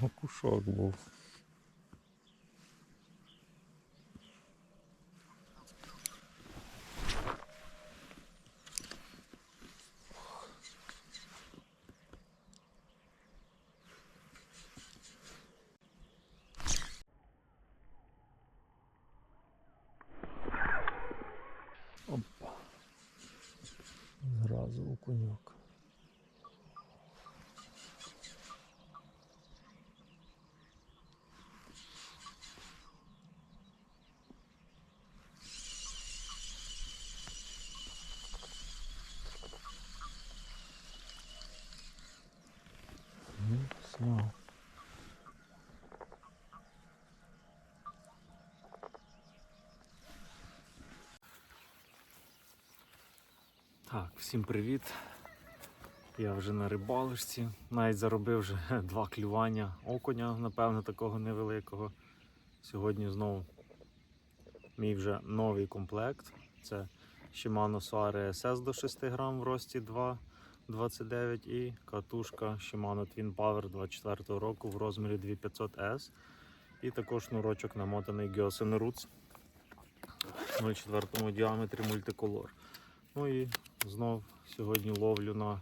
Não puxou o. Так, всім привіт. Я вже на рибалочці. Навіть заробив вже два клювання окуня, напевно, такого невеликого. Сьогодні знову мій вже новий комплект. Це Shimano Soare SS до 6 грам в рості 2,29 і катушка Shimano Twin Power 24 року в розмірі 2500S. І також шнурочок намотаний Gyosen Roots в 0,4 діаметрі мультиколор. Ну і знов сьогодні ловлю на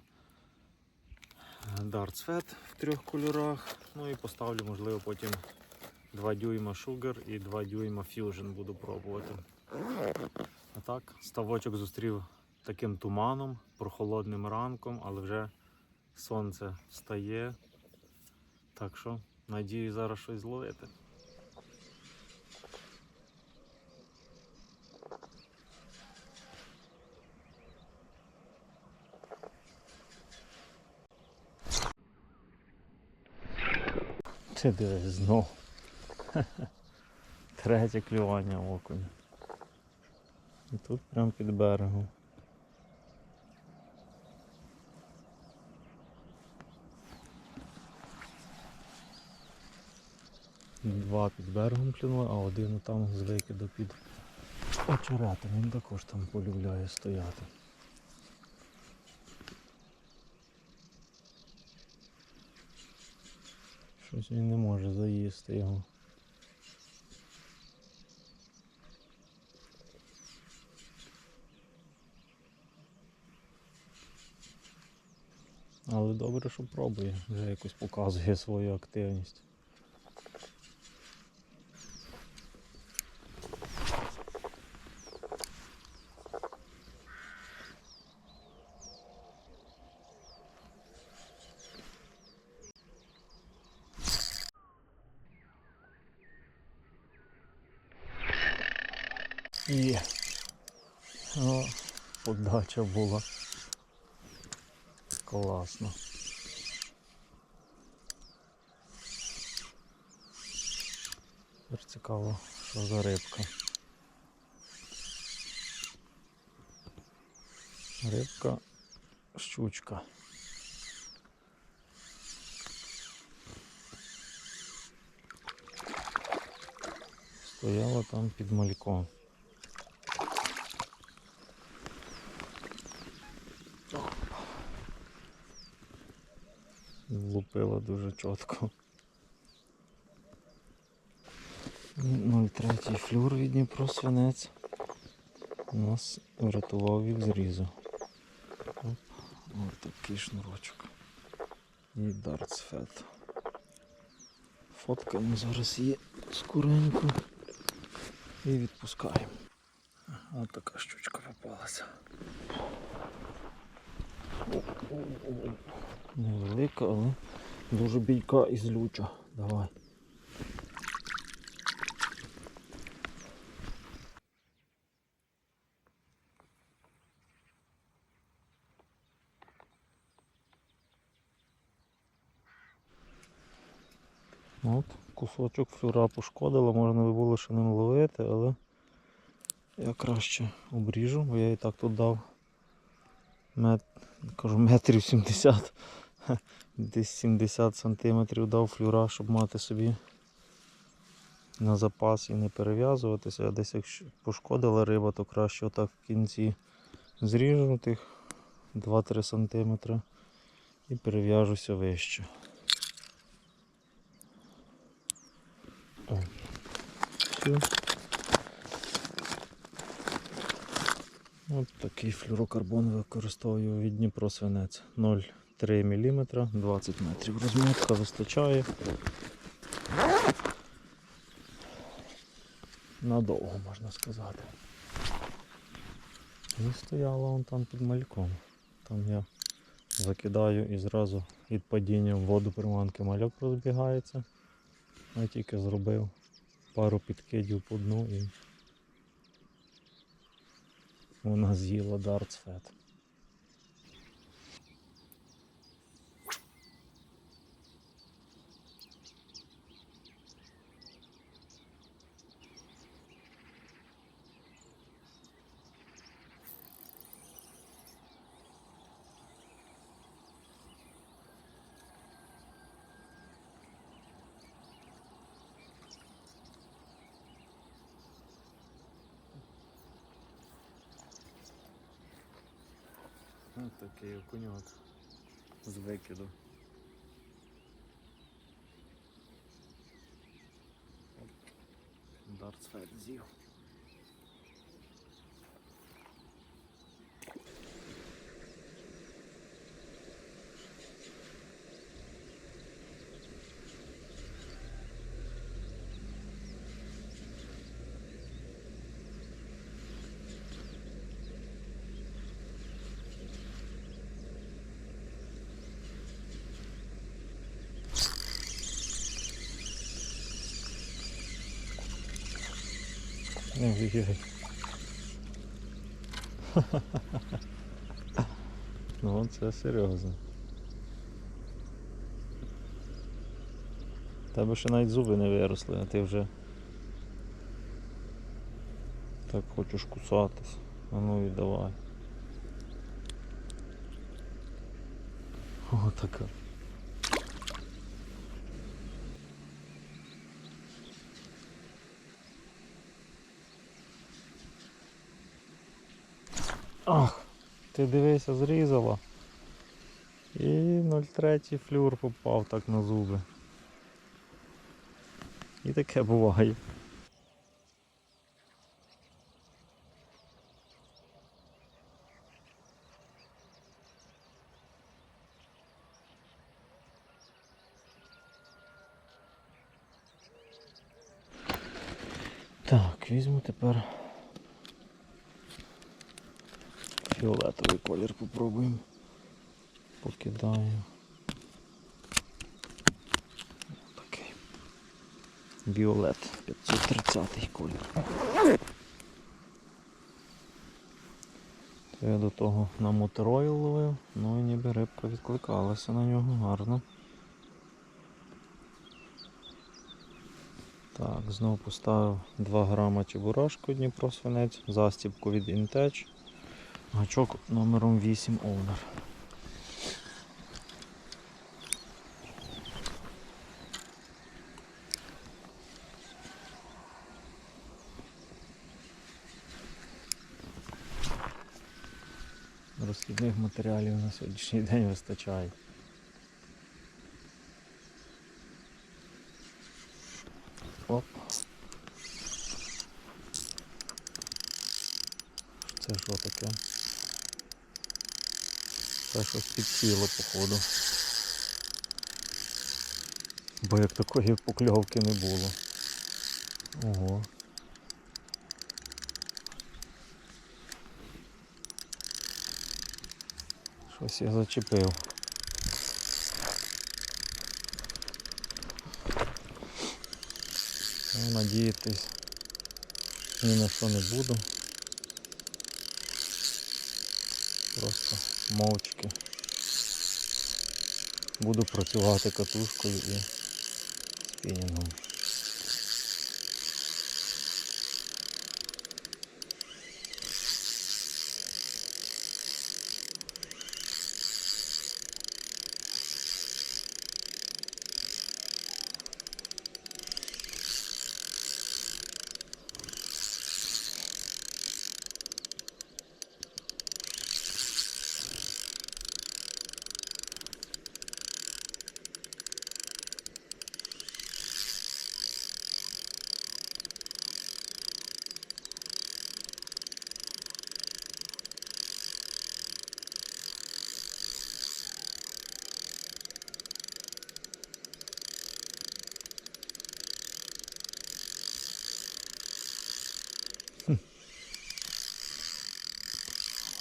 Darts в трьох кольорах. Ну і поставлю, можливо, потім 2 дюйма Sugar і 2 дюйма Fusion буду пробувати. А так, ставочок зустрів таким туманом, прохолодним ранком, але вже сонце встає. Так що, надію зараз щось зловити. Ти дивись знов. Третє клювання окуня. І тут прямо під берегом. Два під берегом клюнули, а один там з викиду під очеретом. Він також там полюбляє стояти. Щось він не може заїсти його. Але добре, що пробує, вже якось показує свою активність. Є. О, подача була. Класно. Тепер цікаво, що за рибка. Рибка щучка. Стояла там під мальком. Дуже чітко. 0,3 флюр від Дніпро свинець нас врятував від зрізу. Ось такий шнурочок. І Darts Фоткаємо зараз її скоренько і відпускаємо. Ось така щучка попалася. Невелика, але дуже бійка і злюча. Давай. От, кусочок флюра пошкодила, можна би було ще ним ловити, але я краще обріжу, бо я і так тут дав мет, кажу, метрів 70, десь 70 см дав флюра, щоб мати собі на запас і не перев'язуватися, а десь якщо пошкодила риба, то краще отак в кінці зріжу тих 2-3 см і перев'яжуся вище. О. Ось такий флюрокарбон використовую від Дніпро свинець 0. 0,3 мм, 20 метрів. Розмотка вистачає. Надовго можна сказати. І стояла вон там під мальком. Там я закидаю і зразу від падіння в воду приманки мальок розбігається. Я тільки зробив пару підкидів по дну і вона з'їла дартсфет. Ось такий окуньок з викиду. Дартсфет з'їв. Ой-ой-ой. Ну це серйозно. Тебе ще навіть зуби не виросли, а ти вже так хочеш кусатись. А ну і давай. О, така. Ах, ти дивися, зрізала. І 0,3 флюр попав так на зуби. І таке буває. Так, візьму тепер фіолетовий колір попробуємо. Покидаю. Такий. Віолет 530 колір. То я до того на моторойл ловив, ну і ніби рибка відкликалася на нього гарно. Так, знову поставив 2 грама чебурашку Дніпро свинець, застібку від Intech. Гачок номером 8 Owner. Розхідних матеріалів на сьогоднішній день вистачає. Оп. Це що таке? Це щось підсіло, походу. Бо як такої покльовки не було. Ого. Щось я зачепив. Ну, надіятись ні на що не буду. Просто мовчки. Буду працювати катушкою і спінінгом.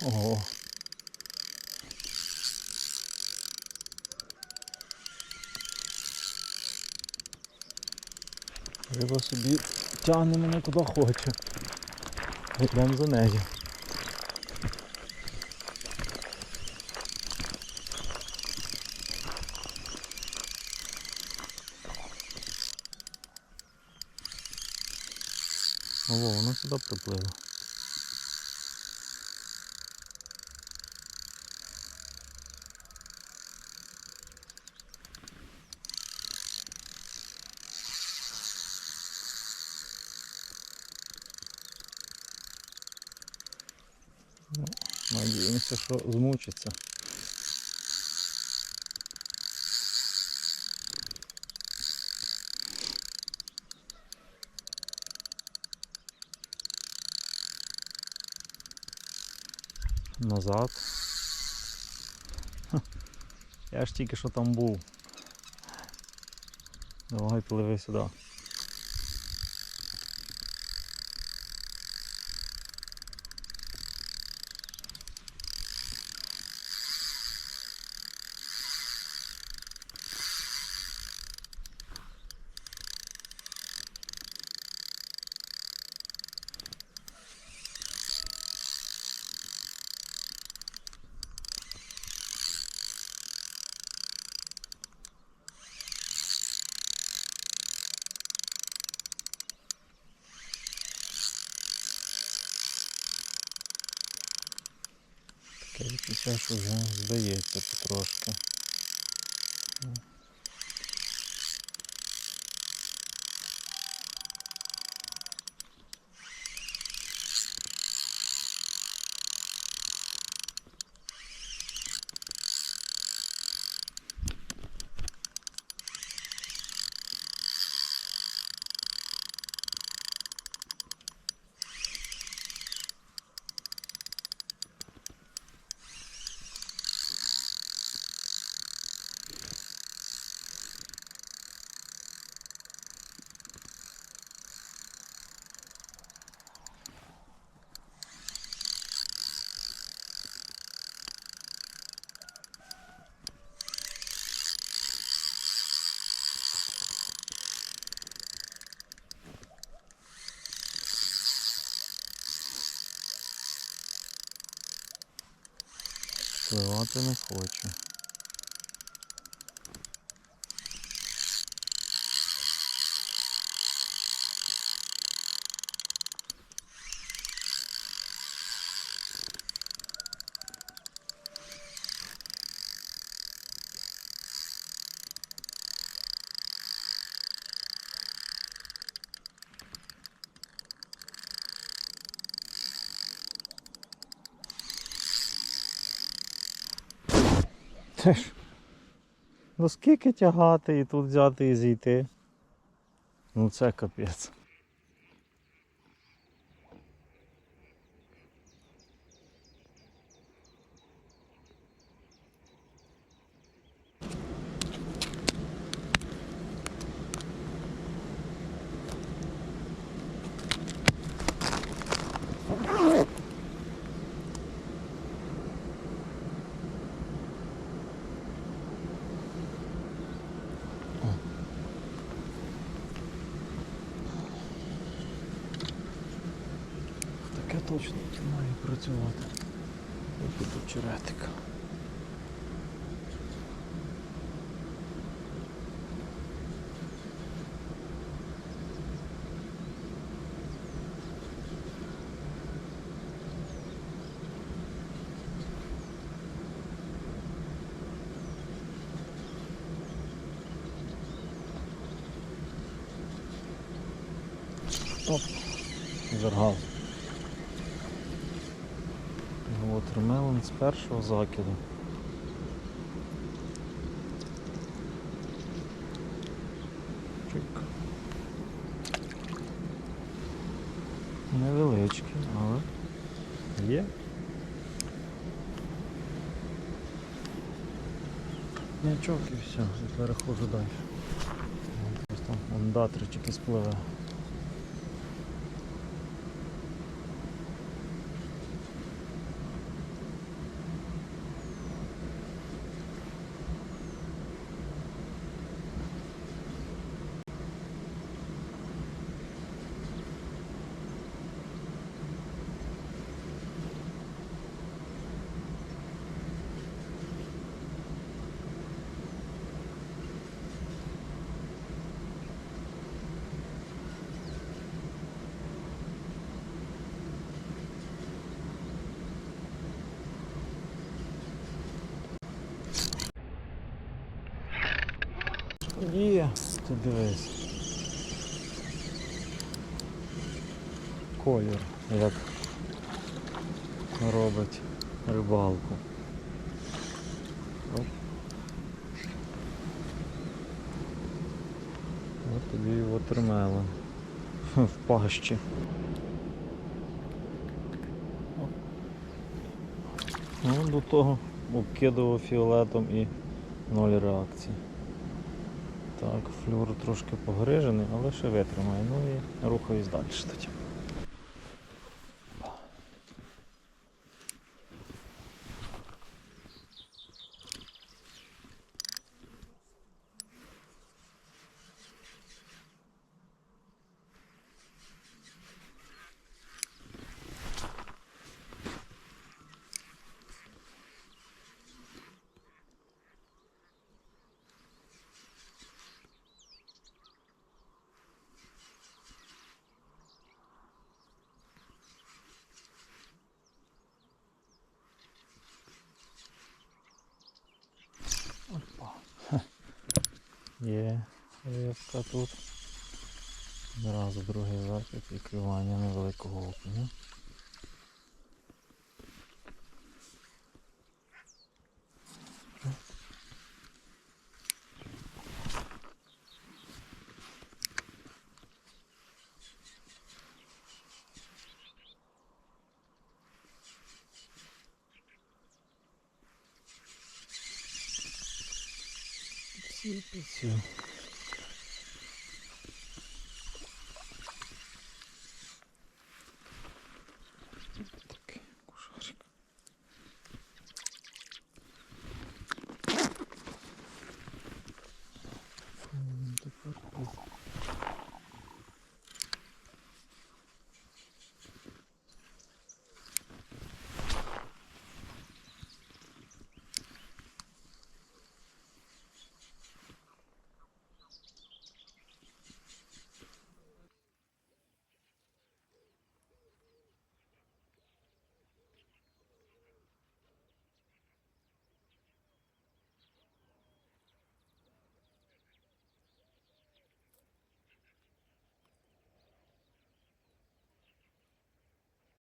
Ого. Риба собі тягне мене куди хоче. Йдемо за нею. Ого, воно сюди приплило. Ну, надіємося, що змучиться. Назад. Я ж тільки що там був. Давай пливи сюди. Таке уже вже здається потрошки. Пливати не хоче. Це ж. Ну скільки тягати і тут взяти і зійти? Ну це капець. Працювати. Ось тут черетик. Оп, зергав. Watermelon з першого закиду. Чик. Невеличкий, але є. Нячок і все, і переходжу далі. Ось там ондатричики спливе. Є, ти дивись. Колір, як робить рибалку. Оп. От тобі і вотермелон в пащі. Ну, до того обкидував фіолетом і ноль реакції. Так, флюр трошки погрижений, але ще витримає. Ну і рухаюсь далі тоді. Є рибка тут. Одразу другий закид і клювання невеликого окуня. Сіпицю.